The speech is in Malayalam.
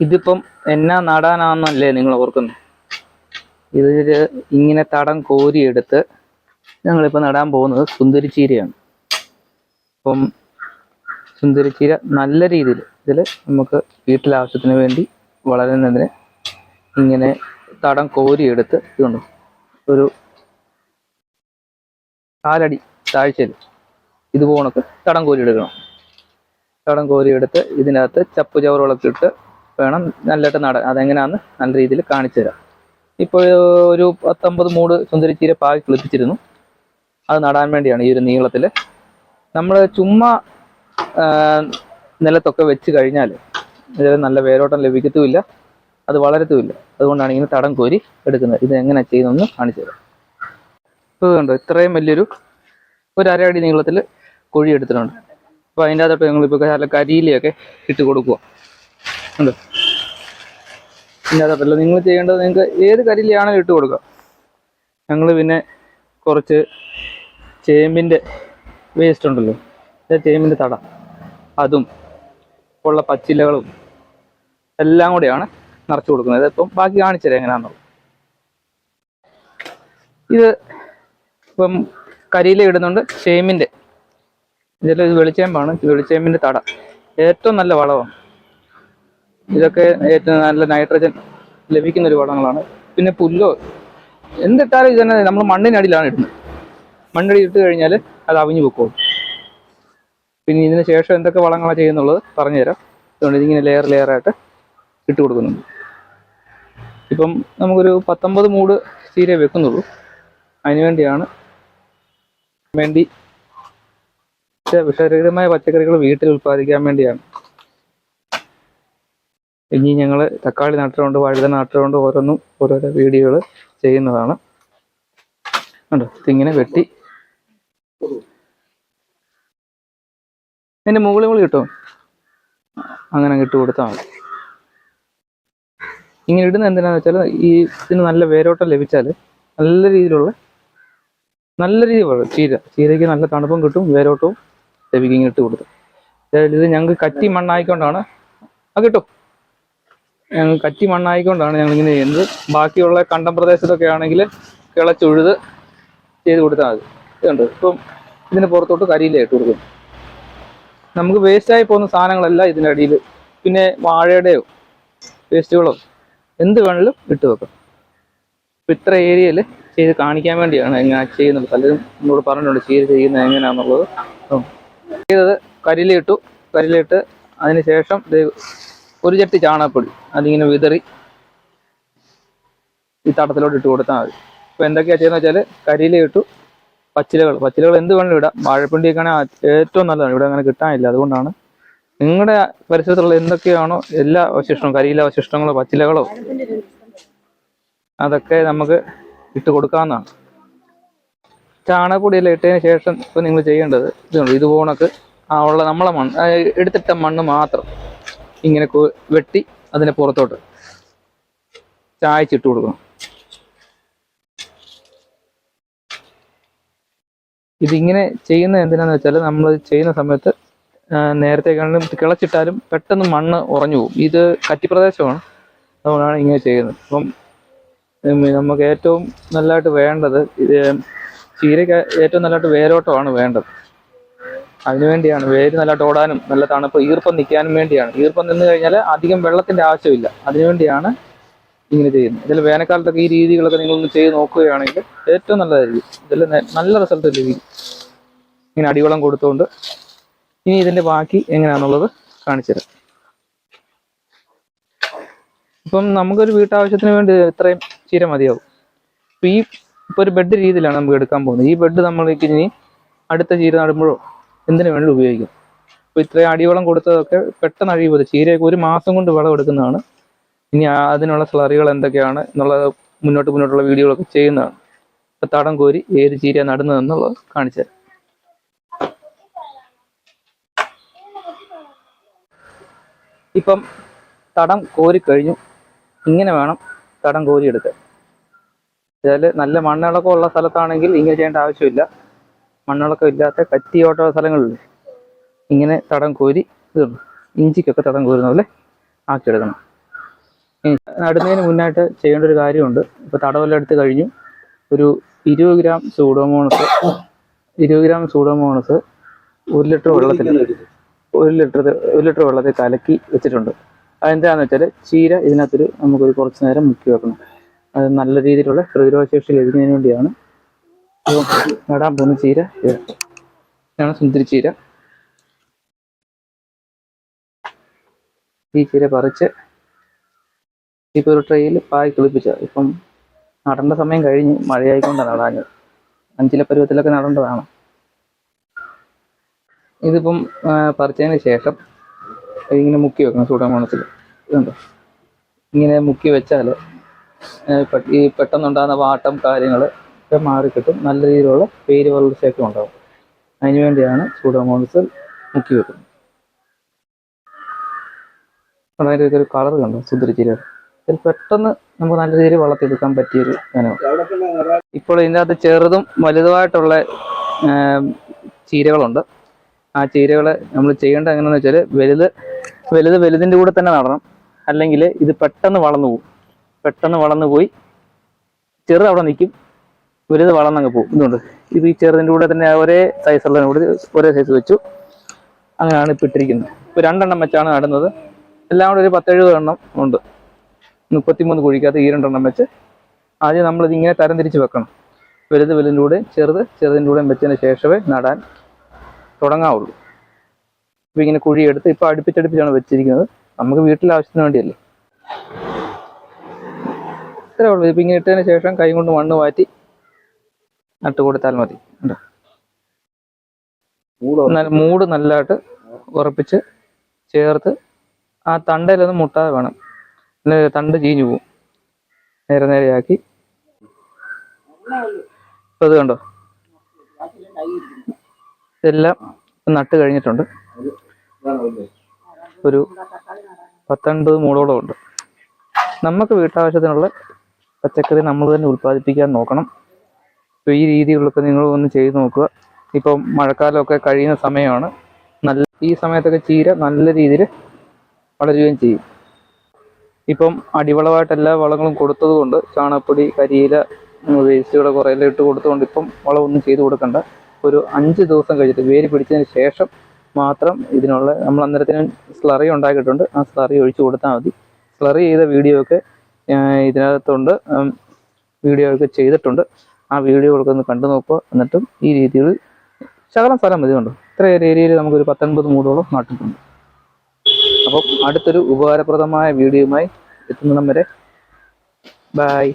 ഇതിപ്പം എന്നാ നടാനാന്നല്ലേ നിങ്ങൾ ഓർക്കുന്നത് ഇത് ഇങ്ങനെ തടം കോരിയെടുത്ത് ഞങ്ങളിപ്പോൾ നടാൻ പോകുന്നത് സുന്ദരിച്ചീരയാണ്. അപ്പം സുന്ദരിച്ചീര നല്ല രീതിയിൽ ഇതിൽ നമുക്ക് വീട്ടിലാവശ്യത്തിന് വേണ്ടി വളരുന്നതിന് ഇങ്ങനെ തടം കോരിയെടുത്ത് ഇതുണ്ട്. ഒരു കാലടി താഴ്ചയിൽ ഇതുപോണക്ക് തടം കോരിയെടുക്കണം. തടം കോരിയെടുത്ത് ഇതിനകത്ത് ചപ്പ് ചവറുകളൊക്കെ ഇട്ട് വേണം നല്ലതായിട്ട് നടാൻ അതെങ്ങനെയാണെന്ന് നല്ല രീതിയിൽ കാണിച്ചു തരാം. ഇപ്പോൾ ഒരു പത്തൊമ്പത് മൂട് സുന്ദരിച്ചീര പാകി കിളിപ്പിച്ചിരുന്നു. അത് നടാൻ വേണ്ടിയാണ് ഈ ഒരു നീളത്തിൽ നമ്മൾ ചുമ്മാ നിലത്തൊക്കെ വെച്ച് കഴിഞ്ഞാൽ ഇതിൽ നല്ല വേരോട്ടം ലഭിക്കത്തുമില്ല അത് വളരത്തുമില്ല. അതുകൊണ്ടാണ് ഇങ്ങനെ തടം കോരി എടുക്കുന്നത്. ഇത് എങ്ങനെ ചെയ്യുന്നതെന്ന് കാണിച്ചു തരാം. ഇപ്പോൾ കണ്ടോ ഇത്രയും വലിയൊരു ഒരു അരയടി നീളത്തിൽ കുഴി എടുത്തിട്ടുണ്ട്. അപ്പോൾ അതിന്റെ അകത്തോട്ട് ഞങ്ങളിപ്പോൾ നല്ല കരിയിലയൊക്കെ ഇട്ട് കൊടുക്കുക ഉണ്ട്. പിന്നെ അകത്തോട്ടല്ല നിങ്ങൾ ചെയ്യേണ്ടത് നിങ്ങൾക്ക് ഏത് കരിയിലാണെങ്കിലും ഇട്ട് കൊടുക്കുക ഞങ്ങൾ പിന്നെ കുറച്ച് ചേമ്പിന്റെ വേസ്റ്റ് ഉണ്ടല്ലോ. ചേമ്പിന്റെ തട. അതും ഉള്ള പച്ചിലകളും എല്ലാം കൂടെയാണ് നിറച്ച് കൊടുക്കുന്നത്. ഇപ്പം ബാക്കി കാണിച്ചു എങ്ങനെയാണെന്നുള്ളത്. ഇത് ഇപ്പം കരിയില ഇടുന്നുണ്ട് ചേമ്പിന്റെ ഇതിൽ ഇത് വെളിച്ചേമ്പാണ്. വെളിച്ചേമ്പിന്റെ തട. ഏറ്റവും നല്ല വളമാണ്. ഇതൊക്കെ ഏറ്റവും നല്ല നൈട്രജൻ ലഭിക്കുന്ന ഒരു വളങ്ങളാണ്. പിന്നെ പുല്ലോ എന്തിട്ടാലും ഇത് തന്നെ നമ്മൾ മണ്ണിനടിയിലാണ് ഇടുന്നത്. മണ്ണടി ഇട്ട് കഴിഞ്ഞാൽ അത് അവിഞ്ഞു പൊക്കോളും. പിന്നെ ഇതിന് ശേഷം എന്തൊക്കെ വളങ്ങളാണ് ചെയ്യുന്നുള്ളത് പറഞ്ഞുതരാം. അതുകൊണ്ട് ഇതിങ്ങനെ ലെയർ ലെയർ ആയിട്ട് ഇട്ട് കൊടുക്കുന്നുണ്ട്. ഇപ്പം നമുക്കൊരു പത്തൊമ്പത് മൂട് ചീര വെക്കുന്നുള്ളൂ. അതിന് വേണ്ടിയാണ് വേണ്ടി വിഷ- വിഷരഹിതമായ പച്ചക്കറികൾ വീട്ടിൽ ഉൽപ്പാദിക്കാൻ വേണ്ടിയാണ്. ഇനി ഞങ്ങൾ തക്കാളി നട്ടിട്ടുണ്ട് വഴുത നട്ടിട്ടുണ്ട് ഓരോന്നും ഓരോരോ വീഡിയോകൾ ചെയ്യുന്നതാണ്. കണ്ടോ? ഇതിങ്ങനെ വെട്ടി. എന്റെ മുകളിൽ മുകളിൽ കിട്ടും? അങ്ങനെ അങ്ങ് ഇട്ട് കൊടുത്താൽ മതി. ഇങ്ങനെ ഇടുന്ന എന്തിനാന്ന് വെച്ചാൽ ഈ ഇതിന് നല്ല വേരോട്ടം ലഭിച്ചാൽ നല്ല രീതിയിലുള്ള നല്ല രീതിയിൽ വളരും ചീര. ചീരയ്ക്ക് നല്ല തണുപ്പും കിട്ടും വേരോട്ടവും ലഭിക്കും ഇങ്ങനെ ഇട്ട് കൊടുത്തു. ഇത് ഞങ്ങൾക്ക് കറ്റി മണ്ണായിക്കൊണ്ടാണ്. ആ കിട്ടും? ഞങ്ങൾ കറ്റി മണ്ണായിക്കൊണ്ടാണ് ഞങ്ങൾ ഇങ്ങനെ ചെയ്യുന്നത്. ബാക്കിയുള്ള കണ്ടം പ്രദേശത്തൊക്കെ ആണെങ്കിൽ കിളച്ചുഴുത് ചെയ്ത് കൊടുത്താൽ മതി. ഇതുണ്ട്. ഇപ്പം ഇതിന് പുറത്തോട്ട് കരിയിലേ ഇട്ട് കൊടുക്കും. നമുക്ക് വേസ്റ്റായി പോകുന്ന സാധനങ്ങളല്ല ഇതിന്റെ അടിയിൽ പിന്നെ വാഴയുടെയോ വേസ്റ്റുകളോ എന്ത് വേണമെങ്കിലും ഇട്ട് വെക്കാം. ഇപ്പം ഇത്ര ഏരിയയിൽ ചെയ്ത് കാണിക്കാൻ വേണ്ടിയാണ് എങ്ങനെ ചെയ്യുന്നത്. പലരും നമ്മളോട് പറഞ്ഞിട്ടുണ്ട് ചെയ്ത് ചെയ്യുന്നത് എങ്ങനെയാണെന്നുള്ളത്. ചെയ്തത് കരിയിലിട്ടു കരിയിലിട്ട് അതിന് ശേഷം ഒരു ചട്ടി ചാണകപ്പൊടി അതിങ്ങനെ വിതറി ഈ തടത്തിലോട്ട് ഇട്ട് കൊടുത്താൽ മതി. ഇപ്പൊ എന്തൊക്കെയാ ചെയ്യുന്നത് വെച്ചാൽ കരിയില ഇട്ടു പച്ചിലകൾ. പച്ചിലകൾ എന്ത് വേണമെങ്കിലും ഇടാം. വാഴപ്പിണ്ടിയൊക്കെ ആണെങ്കിൽ ഏറ്റവും നല്ലതാണ്. ഇവിടെ അങ്ങനെ കിട്ടാനില്ല. അതുകൊണ്ടാണ് നിങ്ങളുടെ പരിസരത്തുള്ള എന്തൊക്കെയാണോ എല്ലാ അവശിഷ്ടവും കരിയില അവശിഷ്ടങ്ങളോ പച്ചിലകളോ അതൊക്കെ നമുക്ക് ഇട്ട് കൊടുക്കാവുന്നതാണ്. ചാണകപ്പൊടിയെല്ലാം ഇട്ടതിന് ശേഷം ഇപ്പൊ നിങ്ങൾ ചെയ്യേണ്ടത് ഇതുണ്ട്. ഇതുപോണക്ക് ആ ഉള്ള നമ്മളെ മണ്ണ് എടുത്തിട്ട മണ്ണ് മാത്രം. ഇങ്ങനെ വെട്ടി അതിനെ പുറത്തോട്ട് ചായച്ചിട്ട് കൊടുക്കണം. ഇതിങ്ങനെ ചെയ്യുന്ന എന്തിനാന്ന് വെച്ചാൽ നമ്മൾ ചെയ്യുന്ന സമയത്ത് നേരത്തെ കാണും കിളച്ചിട്ടാലും പെട്ടെന്ന് മണ്ണ് ഉറഞ്ഞു പോകും. ഇത് കറ്റിപ്രദേശമാണ് അതുകൊണ്ടാണ് ഇങ്ങനെ ചെയ്യുന്നത്. അപ്പം നമുക്ക് ഏറ്റവും നല്ലതായിട്ട് വേണ്ടത് ചീരയ്ക്ക് ഏറ്റവും നല്ലതായിട്ട് വേരോട്ടമാണ് വേണ്ടത്. അതിനുവേണ്ടിയാണ് വേര് നല്ല ഓടാനും നല്ല തണുപ്പ് ഈർപ്പം നിൽക്കാനും വേണ്ടിയാണ്. ഈർപ്പം നിന്ന് കഴിഞ്ഞാൽ അധികം വെള്ളത്തിന്റെ ആവശ്യമില്ല. അതിനുവേണ്ടിയാണ് ഇങ്ങനെ ചെയ്യുന്നത്. ഇതിൽ വേനൽക്കാലത്തൊക്കെ ഈ രീതികളൊക്കെ നിങ്ങളൊന്ന് ചെയ്ത് നോക്കുകയാണെങ്കിൽ ഏറ്റവും നല്ലതായിരിക്കും ഇതിൽ നല്ല റിസൾട്ട് ലഭിക്കും ഇങ്ങനെ അടിവളം കൊടുത്തുകൊണ്ട് ഇനി ഇതിന്റെ ബാക്കി എങ്ങനെയാണെന്നുള്ളത് കാണിച്ചുതരാം ഇപ്പം നമുക്കൊരു വീട്ടാവശ്യത്തിന് വേണ്ടി ഇത്രയും ചീര മതിയാവും. ഇപ്പം ഈ ഇപ്പൊ ഒരു ബെഡ് രീതിയിലാണ് നമുക്ക് എടുക്കാൻ പോകുന്നത്. ഈ ബെഡ് നമ്മൾ ഇനി അടുത്ത ചീര നടുമ്പോഴോ എന്തിനു വേണ്ടി ഉപയോഗിക്കും. ഇപ്പൊ ഇത്രയും അടിവളം കൊടുത്തതൊക്കെ പെട്ടെന്ന് അഴിയുന്നത് ചീരയൊക്കെ ഒരു മാസം കൊണ്ട് വളം എടുക്കുന്നതാണ്. ഇനി അതിനുള്ള സ്ലറികൾ എന്തൊക്കെയാണ് എന്നുള്ളത് മുന്നോട്ട് മുന്നോട്ടുള്ള വീഡിയോകളൊക്കെ ചെയ്യുന്നതാണ്. തടം കോരി ഏത് ചീര നടുന്നതെന്നുള്ളത് കാണിച്ചു തരാം. ഇപ്പം തടം കോരി കഴിഞ്ഞു. ഇങ്ങനെ വേണം തടം കോരിയെടുക്കാൻ അതായത് നല്ല മണ്ണിളക്കം ഉള്ള സ്ഥലത്താണെങ്കിൽ ഇങ്ങനെ ചെയ്യേണ്ട ആവശ്യമില്ല. മണ്ണിളക്കം ഇല്ലാത്ത കറ്റിയോട്ട സ്ഥലങ്ങളിൽ ഇങ്ങനെ തടം കോരി ഇതുണ്ട് ഇഞ്ചിക്കൊക്കെ തടം കോരുന്ന പോലെ ആക്കിയെടുക്കണം. നടുന്നതിന് മുന്നായിട്ട് ചെയ്യേണ്ട ഒരു കാര്യമുണ്ട്. ഇപ്പോൾ തടവെല്ലാം എടുത്ത് കഴിഞ്ഞു. ഒരു ഇരുപത് ഗ്രാം സൂഡോമോണസ് ഇരുപത് ഗ്രാം സൂഡോമോണസ് ഒരു ലിറ്റർ വെള്ളത്തിൽ ഒരു ലിറ്റർ ഒരു ലിറ്റർ വെള്ളത്തിൽ കലക്കി വെച്ചിട്ടുണ്ട്. അതെന്താണെന്ന് വെച്ചാൽ ചീര ഇതിനകത്തൊരു നമുക്കൊരു കുറച്ച് നേരം മുക്കി വെക്കണം. അത് നല്ല രീതിയിലുള്ള പ്രതിരോധശേഷി ലഭിക്കുന്നതിന് വേണ്ടിയാണ് നടാൻ പോകുന്ന ചീര ഇത്. ഇതാണ് സുന്ദരി ചീര. ഈ ചീര പറിച്ച് ഇപ്പോൾ ഒരു ട്രെയിൽ പായ് കിളിപ്പിച്ച. ഇപ്പം നടേണ്ട സമയം കഴിഞ്ഞ് മഴയായിക്കൊണ്ടാണ് നടാഞ്ഞത്. അഞ്ചില പരുവത്തിലൊക്കെ നടേണ്ടതാണ്. ഇതിപ്പം പറിച്ചതിന് ശേഷം ഇങ്ങനെ മുക്കി വെക്കണം സൂഡോമോണസിൽ. ഇതുണ്ടോ? ഇങ്ങനെ മുക്കി വെച്ചാൽ ഈ പെട്ടെന്നുണ്ടാകുന്ന വാട്ടം കാര്യങ്ങൾ ഒക്കെ മാറിക്കിട്ടും നല്ല രീതിയിലുള്ള പേര് വളർച്ചയൊക്കെ ഉണ്ടാവും. അതിന് വേണ്ടിയാണ് സൂഡോമോണസ് മുക്കി വെക്കുന്നത്. അതായത് ഒരു കളർ കണ്ടോ? സുന്ദരിച്ചിരിയുടെ. ഇതിൽ പെട്ടെന്ന് നമുക്ക് നല്ല രീതിയിൽ വളർത്തിയെടുക്കാൻ പറ്റിയൊരു ഇനമാണ് ഇപ്പോൾ ഇതിന്റെ അകത്ത് ചെറുതും വലുതുമായിട്ടുള്ള ചീരകളുണ്ട്. ആ ചീരകൾ നമ്മൾ ചെയ്യേണ്ടത് എങ്ങനെയാണെന്ന് വെച്ചാൽ വലുത് വലുത് വലുതിന്റെ കൂടെ തന്നെ നടണം. അല്ലെങ്കിൽ ഇത് പെട്ടെന്ന് വളർന്നു പോകും. പെട്ടെന്ന് വളർന്നു പോയി ചെറുത് അവിടെ നിൽക്കും. വലുത് വളർന്നങ്ങ് പോകും. ഇതുകൊണ്ട് ഇത് ഈ ചെറുതിന്റെ കൂടെ തന്നെ ഒരേ സൈസുള്ള കൂടെ ഒരേ സൈസ് വെച്ചു. അങ്ങനെയാണ് ഇപ്പം ഇട്ടിരിക്കുന്നത്. ഇപ്പോൾ രണ്ടെണ്ണം വെച്ചാണ് നടുന്നത്. എല്ലാം കൂടെ ഒരു പത്തെഴുപത് എണ്ണം ഉണ്ട്. മുപ്പത്തിമൂന്ന് കുഴിക്കകത്ത് ഈ രണ്ടെണ്ണം വെച്ച് ആദ്യം നമ്മളിത് ഇങ്ങനെ തരംതിരിച്ച് വെക്കണം. വലുത് വലുതിന്റെ കൂടെ ചെറുത് ചെറുതിന്റെ കൂടെ വെച്ചതിന് ശേഷമേ നടാൻ തുടങ്ങാവുള്ളൂ. ഇപ്പം ഇങ്ങനെ കുഴിയെടുത്ത് ഇപ്പോൾ അടുപ്പിച്ചടുപ്പിച്ചാണ് വെച്ചിരിക്കുന്നത്. നമുക്ക് വീട്ടിലെ ആവശ്യത്തിന് വേണ്ടിയല്ലേ? ഇത്രേ ഉള്ളൂ. ഇപ്പം ഇങ്ങനെ ഇട്ടതിന് ശേഷം കൈ കൊണ്ട് മണ്ണ് മാറ്റി നട്ട് കൊടുത്താൽ മതി. മൂട് നല്ലതായിട്ട് ഉറപ്പിച്ച് ചേർത്ത് ആ തണ്ടയിലൊന്നും മുട്ടാതെ വേണം. തണ്ട് ചീഞ്ഞു പോവും. നേരെ നേരെയാക്കി. ഇപ്പൊ ഇത് കണ്ടോ? ഇതെല്ലാം നട്ട് കഴിഞ്ഞിട്ടുണ്ട്. ഒരു പത്തൊൻപത് മൂടോളം ഉണ്ട്. നമുക്ക് വീട്ടാവശ്യത്തിനുള്ള പച്ചക്കറി നമ്മൾ തന്നെ ഉൽപ്പാദിപ്പിക്കാൻ നോക്കണം. അപ്പോൾ ഈ രീതിയിലൊക്കെ നിങ്ങൾ ഒന്ന് ചെയ്ത് നോക്കുക. ഇപ്പം മഴക്കാലമൊക്കെ കഴിയുന്ന സമയമാണ്. നല്ല ഈ സമയത്തൊക്കെ ചീര നല്ല രീതിയിൽ വളരുകയും ചെയ്യും. ഇപ്പം അടിവളമായിട്ട് എല്ലാ വളങ്ങളും കൊടുത്തത് കൊണ്ട് ചാണകപ്പൊടി കരിയില വേസ്റ്റുകൾ കുറേ എല്ലാം ഇട്ട് കൊടുത്തുകൊണ്ട് ഇപ്പം വളമൊന്നും ചെയ്ത് കൊടുക്കണ്ട. ഒരു അഞ്ച് ദിവസം കഴിഞ്ഞിട്ട് വേര് പിടിച്ചതിന് ശേഷം മാത്രം ഇതിനുള്ള നമ്മൾ അന്നേരത്തിന് സ്ലറി ഉണ്ടാക്കിയിട്ടുണ്ട്. ആ സ്ലറി ഒഴിച്ചു കൊടുത്താൽ മതി. സ്ലറി ചെയ്ത വീഡിയോ ഒക്കെ ഇതിനകത്തുണ്ട്. വീഡിയോ ഒക്കെ ചെയ്തിട്ടുണ്ട്. ആ വീഡിയോകളൊക്കെ ഒന്ന് കണ്ടു നോക്കുക. എന്നിട്ടും ഈ രീതിയിൽ ശകലം സ്ഥലം മതി കണ്ടോ? ഇത്ര ഏരിയയിൽ നമുക്കൊരു പത്തൊൻപത് മൂടോളം നാട്ടിട്ടുണ്ട് അപ്പം അടുത്തൊരു ഉപകാരപ്രദമായ വീഡിയോയുമായി എത്തുന്നിടം വരെ. ബൈ